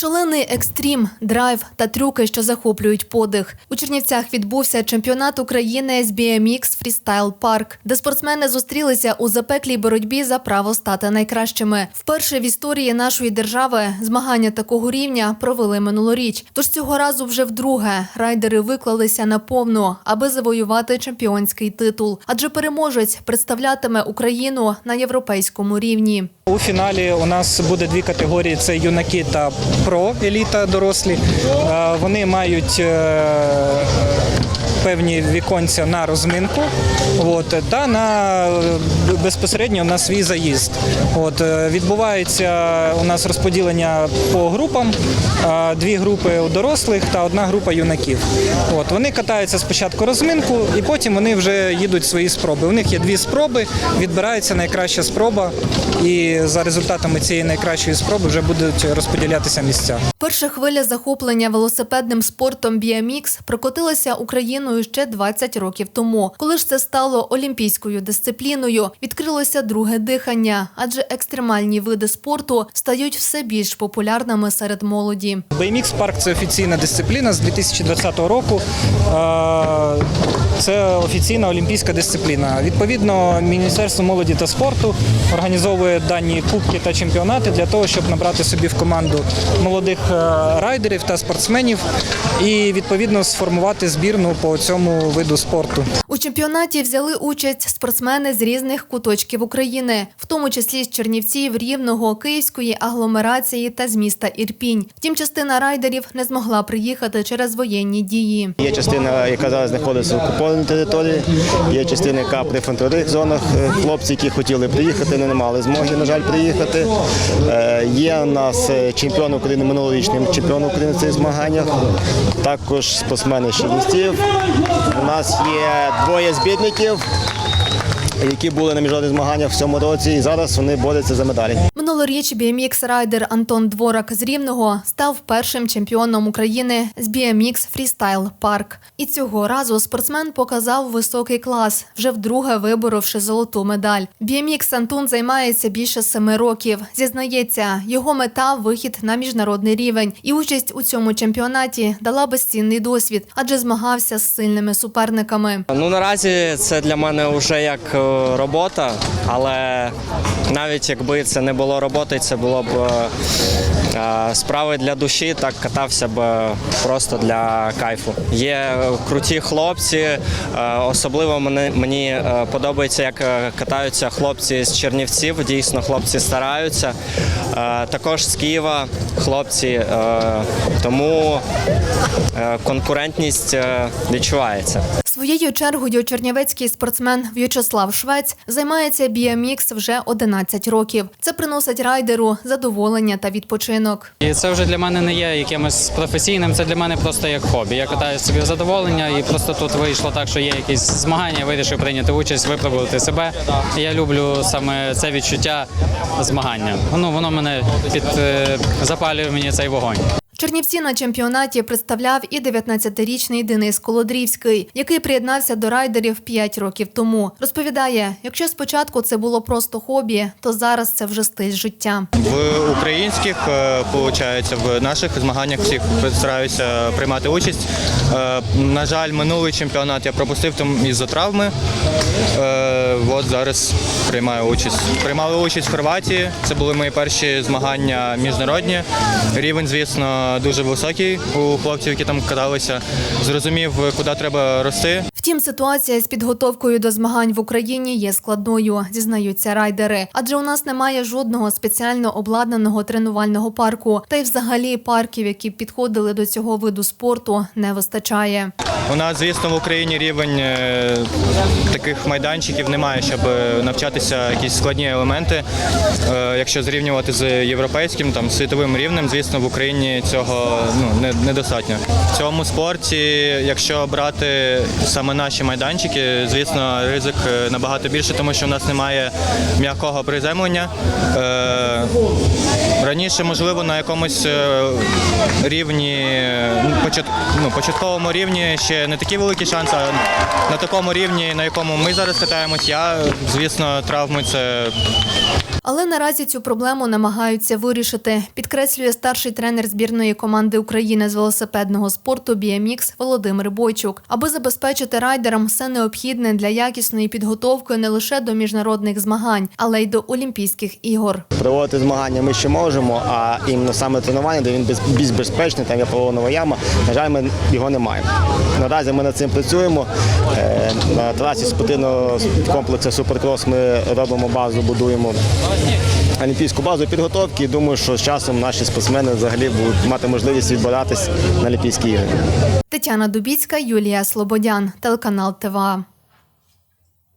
Шалений екстрім, драйв та трюки, що захоплюють подих. У Чернівцях відбувся чемпіонат України з BMX Freestyle Park, де спортсмени зустрілися у запеклій боротьбі за право стати найкращими. Вперше в історії нашої держави змагання такого рівня провели минулоріч. Тож цього разу вже вдруге райдери виклалися на повну, аби завоювати чемпіонський титул. Адже переможець представлятиме Україну на європейському рівні. У фіналі у нас буде дві категорії: це юнаки та про еліта дорослі. Е, Вони мають е, певні віконця на розминку, от, та на безпосередньо на свій заїзд. От, е, відбувається у нас розподілення по групам: дві групи у дорослих та одна група юнаків. От, вони катаються спочатку розминку, і потім вони вже їдуть свої спроби. У них є дві спроби, відбирається найкраща спроба, і за результатами цієї найкращої спроби вже будуть розподілятися місця. Перша хвиля захоплення велосипедним спортом BMX прокотилася Україною ще 20 років тому. Коли ж це стало олімпійською дисципліною, відкрилося друге дихання, адже екстремальні види спорту стають все більш популярними серед молоді. BMX парк це офіційна дисципліна з 2020 року. Це офіційна олімпійська дисципліна. Відповідно, Міністерство молоді та спорту організовує дані кубки та чемпіонати для того, щоб набрати собі в команду молодих е, райдерів та спортсменів і відповідно сформувати збірну по цьому виду спорту. Чемпіонаті взяли участь спортсмени з різних куточків України, в тому числі з Чернівців, Рівного, Київської агломерації та з міста Ірпінь. Втім, частина райдерів не змогла приїхати через воєнні дії. Є частина, яка зараз знаходиться в окупованій території, є частина, яка при фронтових зонах. Е, Хлопці, які хотіли приїхати, не мали змоги, на жаль, приїхати. Е, Є у нас е, чемпіон України минулорічний чемпіон України в цих змаганнях. Також спортсмени з Чернівців. У нас є двоє збірників, які були на міжнародних змаганнях в цьому році, і зараз вони борються за медалі. Минулоріч BMX райдер Антон Дворак з Рівного став першим чемпіоном України з BMX Freestyle Park. І цього разу спортсмен показав високий клас, вже вдруге виборовши золоту медаль. BMX Антон займається більше семи років. Зізнається, його мета вихід на міжнародний рівень, і участь у цьому чемпіонаті дала безцінний досвід, адже змагався з сильними суперниками. Ну наразі це для мене вже як е, робота, але навіть якби це не було роботи, це було б е, е, справи для душі, так катався б е, просто для кайфу. Є круті хлопці, особливо мені, подобається, як катаються хлопці з Чернівців. Дійсно, хлопці стараються. Також з Києва хлопці, тому конкурентність відчувається. Своєю чергою чернівецький спортсмен В'ячеслав Швець займається BMX вже 11 років. Це приносить райдеру задоволення та відпочинок. І це вже для мене не є якимось професійним, це для мене просто як хобі. Я катаю собі в задоволення, і просто тут вийшло так, що є якісь змагання, вирішив прийняти участь, випробувати себе. Я люблю саме це відчуття змагання. Ну воно мене під е, запалює мені цей вогонь. Чернівці на чемпіонаті представляв і 19-річний Денис Колодрівський, який приєднався до райдерів 5 років тому. Розповідає, якщо спочатку це було просто хобі, то зараз це вже стиль життя. В українських, е, получається, в наших змаганнях всіх стараюся приймати участь. Е, На жаль, минулий чемпіонат я пропустив там із-за травми. Е, От зараз приймаю участь. Приймали участь в Хорватії. Це були мої перші змагання міжнародні. Рівень, звісно, дуже високий у хлопців, які там каталися. Зрозумів, куди треба рости. Втім, ситуація з підготовкою до змагань в Україні є складною, зізнаються райдери. Адже у нас немає жодного спеціально обладнаного тренувального парку, та й взагалі парків, які підходили до цього виду спорту, не вистачає. У нас, звісно, в Україні рівень е, таких майданчиків немає, щоб е, навчатися якісь складні елементи. Е, Якщо зрівнювати з європейським, там світовим рівнем, звісно, в Україні цього ну, недостатньо. В цьому спорті, якщо брати саме наші майданчики, звісно, ризик набагато більше, тому що в нас немає м'якого приземлення. Раніше, можливо, на якомусь е, рівні, ну, ну, початковому рівні ще не такі великі шанси, а на такому рівні, на якому ми зараз катаємось, я, звісно, травми це Але наразі цю проблему намагаються вирішити, підкреслює старший тренер збірної команди України з велосипедного спорту BMX Володимир Бойчук, аби забезпечити райдерам все необхідне для якісної підготовки не лише до міжнародних змагань, але й до Олімпійських ігор. Проводити змагання ми ще можемо, а іменно саме тренування, де він більш безпечний, там є полонова яма, на жаль, ми його не маємо. Наразі ми над цим працюємо. Е, На трасі спортивного комплексу Суперкрос ми робимо базу, будуємо олімпійську базу підготовки. І думаю, що з часом наші спортсмени взагалі будуть мати можливість відбиратись на Олімпійські ігри. Тетяна Дубіцька, Юлія Слободян, телеканал ТВА.